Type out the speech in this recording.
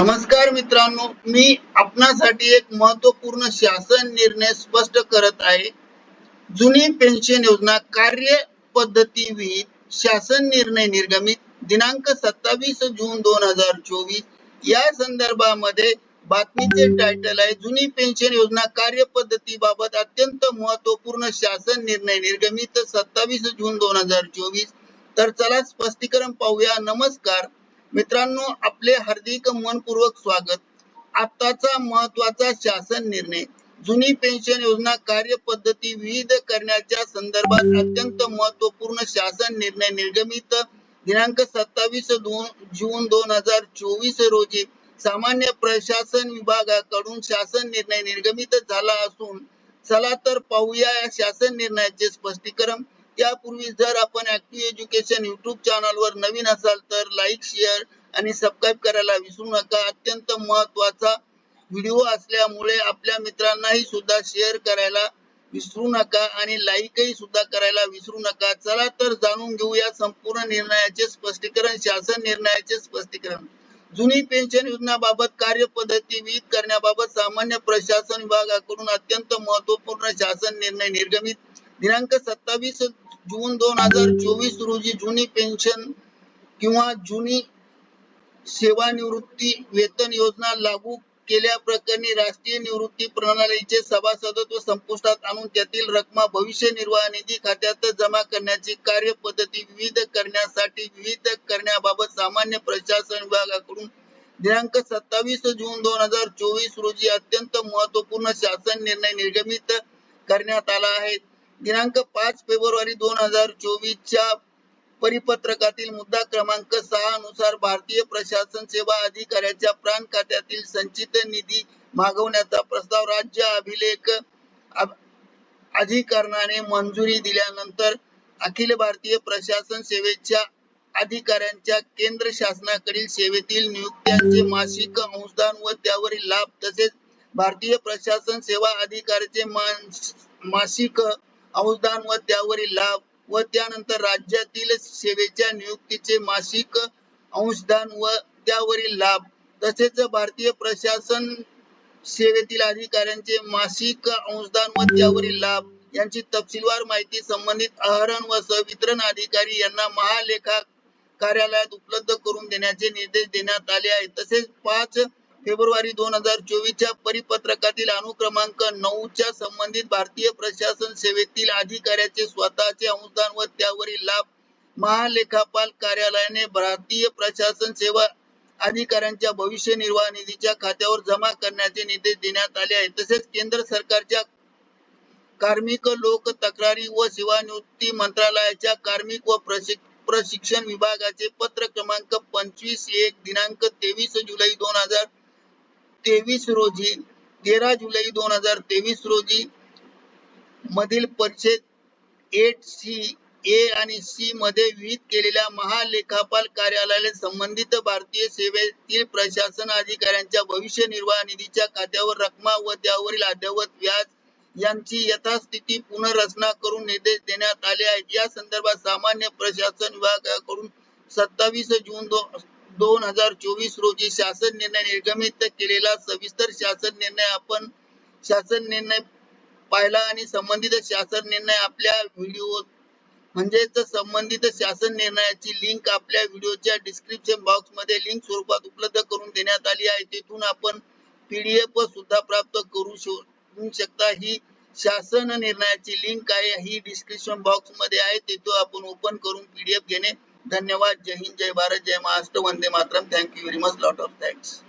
नमस्कार मित्रांनो मी आपणासाठी एक महत्त्वपूर्ण शासन निर्णय स्पष्ट करत आहे. जुनी पेन्शन योजना कार्य पद्धती विहित शासन निर्णय निर्गमित दिनांक सत्तावीस जून दोन हजार चोवीस. या संदर्भामध्ये बातमीचे टायटल आहे जुनी पेन्शन योजना कार्यपद्धतीबाबत अत्यंत महत्त्वपूर्ण शासन निर्णय निर्गमित सत्तावीस जून दोन हजार चोवीस. तर चला स्पष्टीकरण पाहूया. नमस्कार. मित्रांनो आपले हार्दिक मनपूर्वक स्वागत. आताचा महत्त्वाचा शासन निर्णय. जुनी पेन्शन योजना कार्यपद्धती विविध करण्याच्या संदर्भात अत्यंत महत्त्वपूर्ण शासन निर्णय निर्गमित. दिनांक सत्तावीस दोन जून दोन हजार चोवीस रोजी सामान्य प्रशासन विभागाकडून शासन निर्णय निर्गमित झाला असून चला तर पाहूया या शासन निर्णयाचे स्पष्टीकरण. त्यापूर्वी जर आपण ऍक्टिव्ह एज्युकेशन युट्यूब चॅनल वर नवीन असाल तर लाईक शेअर आणि सबस्क्राईब करायला विसरू नका. अत्यंत महत्त्वाचा व्हिडिओ असल्यामुळे आपल्या मित्रांनाही सुद्धा शेअर करायला विसरू नका आणि लाईकही सुद्धा करायला विसरू नका. चला तर जाणून घेऊया संपूर्ण निर्णयाचे स्पष्टीकरण शासन निर्णयाचे स्पष्टीकरण. जुनी पेन्शन योजनाबाबत कार्यपद्धती विहित करण्याबाबत सामान्य प्रशासन विभागाकडून अत्यंत महत्त्वपूर्ण शासन निर्णय निर्गमित. दिनांक सत्तावीस जून दोन हजार चोवीस रोजी जुनी पेन्शन किंवा जुनी सेवानिवृत्ती वेतन योजना लागू केल्या प्रकरणी राष्ट्रीय निवृत्ती प्रणालीचे सभासदत्व संपुष्टात आणून त्यातील रक्कमा भविष्य निर्वाह निधी खात्यात जमा करण्याची कार्यपद्धती विविध करण्यासाठी विविध करण्याबाबत सामान्य प्रशासन विभागाकडून दिनांक सत्तावीस जून दोन हजार चोवीस रोजी अत्यंत महत्त्वपूर्ण शासन निर्णय निर्गमित करण्यात आला आहे. दिनांक पाच फेब्रुवारी दोन हजार चोवीस च्या परिपत्रकातील मुद्दा क्रमांक सहा नुसार भारतीय प्रशासन सेवा अधिकाऱ्याच्या प्राण खात्यातील संचित निधी मागवण्याचा प्रस्ताव राज्य अभिलेख अधिकरणाने मंजुरी दिल्यानंतर अखिल भारतीय प्रशासन सेवेच्या अधिकाऱ्यांच्या केंद्र शासनाकडील सेवेतील नियुक्त्यांचे मासिक अंशदान व त्यावरील लाभ तसेच भारतीय प्रशासन सेवा अधिकाऱ्याचे मासिक अंशदान व त्यावरील लाभ व त्यानंतर राज्यातील सेवेच्या नियुक्तीचे मासिक अंशदान व त्यावरील लाभ तसेच भारतीय प्रशासन सेवेतील अधिकाऱ्यांचे मासिक अंशदान व त्यावरील लाभ यांची तपशीलवार माहिती संबंधित आहरण व वितरण अधिकारी यांना महालेखा कार्यालयात उपलब्ध करून देण्याचे निर्देश देण्यात आले आहेत. तसेच पाच फेब्रुवारी दोन हजार चोवीसच्या परिपत्रकातील अनुक्रमांक नऊच्या संबंधित भारतीय प्रशासन सेवेतील अधिकाऱ्याचे स्वतःचे अनुदान व त्यावरील लाभ महालेखापाल कार्यालयाने भारतीय प्रशासन सेवा अधिकाऱ्यांच्या भविष्य निर्वाह निधीच्या खात्यावर जमा करण्याचे निर्देश देण्यात आले आहेत. तसेच केंद्र सरकारच्या कार्मिक लोक तक्रारी व सेवानिवृत्ती मंत्रालयाच्या कार्मिक व प्रशिक- प्रशिक्षण विभागाचे पत्र क्रमांक पंचवीस एक दिनांक तेवीस जुलै दोन हजार तेवीस रोजी तेरा जुलै दोन हजार तेवीस रोजी मधील परिषद एट सी ए आणि सी मध्ये विहित केलेल्या महालेखापाल कार्यालयाने संबंधित भारतीय सेवेतील प्रशासन अधिकाऱ्यांच्या भविष्य निर्वाह निधीच्या खात्यावर रकमा व त्यावरील अद्ययावत व्याज यांची यथास्थिती पुनर्रचना करून निर्देश देण्यात आले आहेत. या संदर्भात सामान्य प्रशासन विभागाकडून सत्तावीस जून दोन दोन हजार चोवीस रोजी शासन निर्णय निर्गमित केलेला सविस्तर शासन निर्णय आपण शासन निर्णय पाहिला आणि संबंधित शासन निर्णय आपल्या व्हिडिओ म्हणजेच संबंधित शासन निर्णयाची लिंक आपल्या व्हिडिओच्या डिस्क्रिप्शन बॉक्समध्ये लिंक स्वरूपात उपलब्ध करून देण्यात आली आहे. तिथून आपण पीडीएफ सुद्धा प्राप्त करू शकता. ही शासन निर्णयाची लिंक आहे. ही डिस्क्रिप्शन बॉक्समध्ये आहे. तेथून आपण ओपन करून पीडीएफ घेणे धन्यवाद. जय हिंद जय भारत जय महाराष्ट्र. वंदे Mataram. Thank you very much lot of thanks